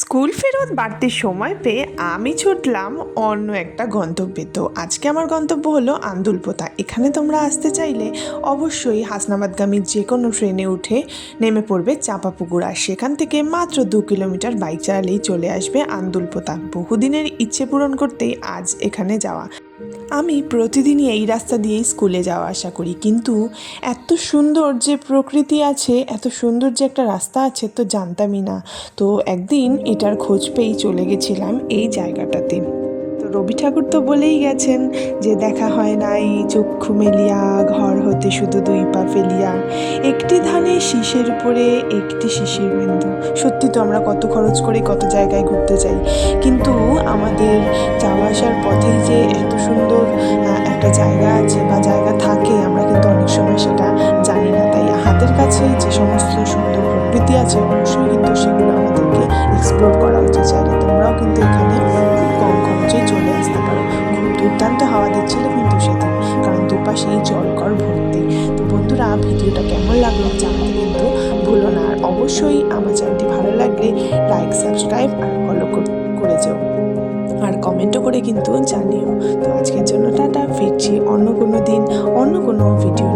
School ফেরত বাড়তি সময় পেয়ে আমি ছুটলাম অন্য একটা গন্তব্যে। তো আজকে আমার গন্তব্য হলো আন্দুলপোতা। এখানে তোমরা আসতে চাইলে অবশ্যই হাসনাবাদগামী যে কোনো ট্রেনে উঠে নেমে পড়বে চাঁপাপুকুর সেখান থেকে মাত্র দু কিলোমিটার বাইক চালালেই চলে আসবে আন্দুলপোতা। বহুদিনের ইচ্ছে পূরণ করতেই আজ এখানে যাওয়া। আমি প্রতিদিনই এই রাস্তা দিয়েই স্কুলে যাওয়া আসা করি, কিন্তু এত সুন্দর যে প্রকৃতি আছে, এত সুন্দর যে একটা রাস্তা আছে তো জানতামই না। তো একদিন এটার খোঁজ পেয়েই চলে গেছিলাম এই জায়গাটাতে। তো রবি ঠাকুর তো বলেই গেছেন যে দেখা হয় নাই, চক্ষু মেলিয়া, ঘর হতে শুধু দুই পা ফেলিয়া। একটি ধানে শীষের উপরে, একটি শিশির বিন্দু। সত্যি তো আমরা কত খরচ করে কত জায়গায় ঘুরতে যাই, কিন্তু আমাদের যাওয়া আসার পথেই যে এত সুন্দর একটা জায়গা আছে বা জায়গা থাকে, আমরা কিন্তু অনেক সময় সেটা জানি না। তাই হাতের কাছে যে সমস্ত সুন্দর প্রকৃতি আছে, অবশ্যই কিন্তু সেগুলো আমাদেরকে এক্সপ্লোর করা উচিত। চাইলে তোমরাও কিন্তু এখানে কম খরচেই চলে আসতে পারো। খুব দুর্দান্ত হাওয়া দিচ্ছিল কিন্তু সেদিন, কারণ দুপাশেই জলকর ভর্তি। তো বন্ধুরা, ভিডিওটা কেমন লাগল জানাতে কিন্তু ভুলো না। আর অবশ্যই আমার চ্যানেলটি ভালো লাগলে লাইক সাবস্ক্রাইব আর আর কমেন্টও করে কিন্তু জানিও। তো আজকের জন্য টাটা, ফিরছি অন্য কোনো দিন, অন্য কোনো ভিডিও